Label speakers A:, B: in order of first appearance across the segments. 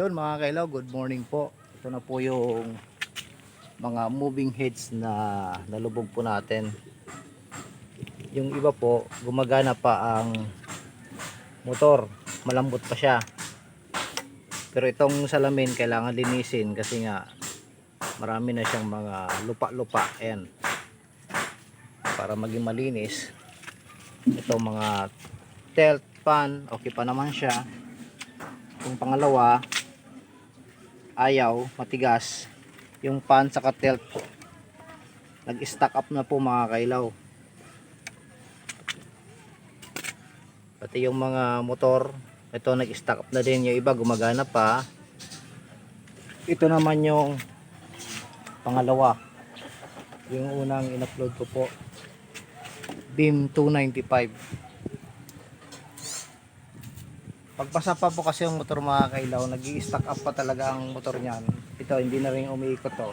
A: Yun mga kailaw, good morning po. Ito na po yung mga moving heads na nalubog po natin. Yung iba po, gumagana pa ang motor. Malambot pa siya. Pero itong salamin kailangan linisin kasi nga marami na siyang mga lupa-lupa. Ayan. Para maging malinis. Ito mga tilt pan, okay pa naman siya. Yung pangalawa, ayaw, matigas. Yung pan sa tilt nag-stack up na po mga kailaw. Pati yung mga motor, ito nag-stack up na din. Yung iba gumagana pa. Ito naman yung pangalawa. Yung unang in-upload ko po. Beam 295. Pagpasa pa po kasi yung motor mga kailaw, nag stack up pa talaga ang motor niyan. Ito, hindi na rin umiikot to.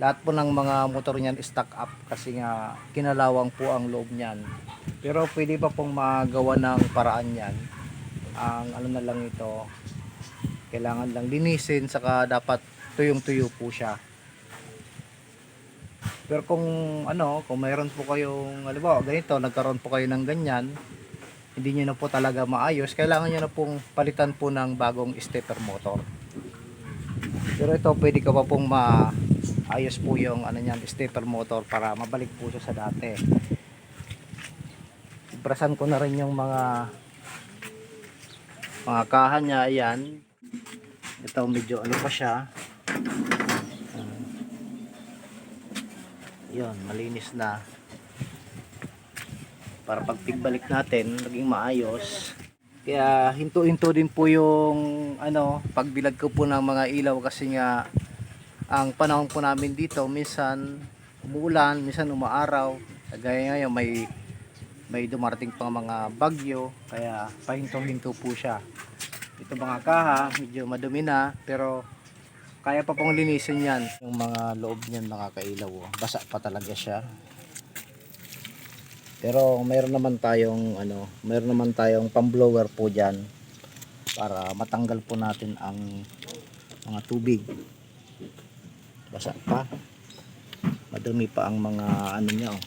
A: Lahat po ng mga motor niyan stack up kasi nga kinalawang po ang loob niyan. Pero pwede pa pong magawa ng paraan yan. Ang ano na lang ito, kailangan lang linisin saka dapat tuyong-tuyo po siya. Pero kung ano, kung mayroon po kayong, halimbawa ganito, nagkaroon po kayo ng ganyan, hindi nyo na po talaga maayos, kailangan nyo na pong palitan po ng bagong stepper motor. Pero ito, pwede ka pa pong maayos po yung ano niyan, stepper motor para mabalik po siya sa dati. Ibrasan ko na rin yung mga mga kahan niya, ayan. Ito, medyo ano pa siya. Yun, malinis na para pag pigbalik natin naging maayos. Kaya hinto-hinto din po yung ano pagbilag ko po ng mga ilaw kasi nga ang panahon po namin dito minsan umuulan minsan umaaraw. Kagaya ngayon may may dumarating pang mga bagyo kaya pahinto-hinto po siya. Ito mga kaha medyo madumi na pero kaya pa pong linisin yan. Yung mga loob niyan mga kailaw oh. basa pa talaga siya pero mayroon naman tayong ano, mayroon naman tayong pamblower po diyan para matanggal po natin ang mga tubig. Basa pa. Madumi pa ang mga ano niya oh.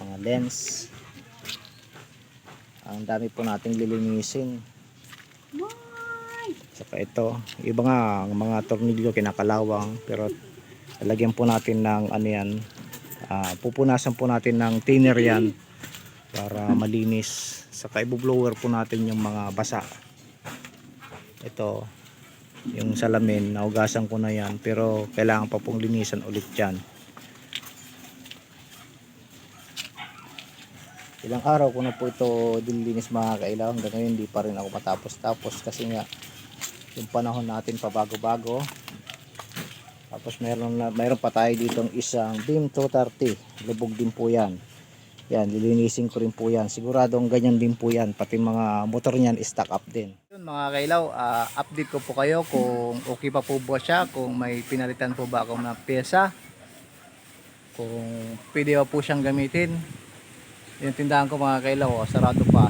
A: Mga lens. Ang dami po nating lilinisin. Saka ito, iba nga ang mga tornilyo kinakalawang pero lalagyan po natin ng ano yan, Ah, pupunasan po natin ng thinner yan para malinis. Saka ibublower po natin yung mga basa. Ito yung salamin naugasan ko na yan pero kailangan pa pong linisan ulit yan. Ilang araw ko na po ito dilinis mga kailangan hanggang ngayon hindi pa rin ako matapos tapos kasi nga yung panahon natin pabago-bago tapos meron na meron pa tayo dito isang beam 230. Lubog din po 'yan. Yan, lilinisin ko rin po 'yan. Siguradong ganyan din po 'yan. Pati mga motor niyan stock up din. Yun mga kailaw, ah, update ko po kayo kung okay pa po ba siya, kung may pinalitan po ba ako na pyesa. Kung pwede pa po siyang gamitin. Yung tindahan ko mga kailaw, oh, sarado pa.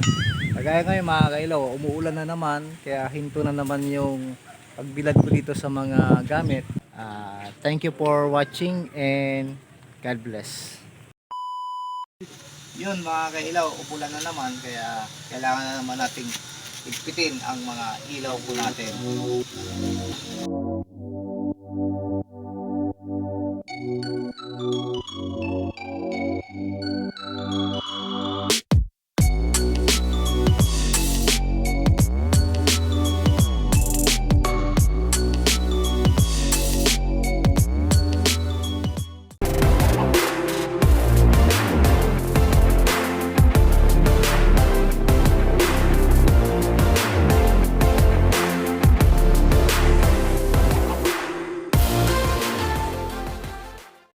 A: Kagaya ngayon mga kailaw, umuulan na naman, kaya hinto na naman yung pagbilad ko dito sa mga gamit. Uh, thank you for watching and God bless. Yun mga kailaw, upulan na naman kaya kailangan na naman nating igpitin ang mga ilaw po natin.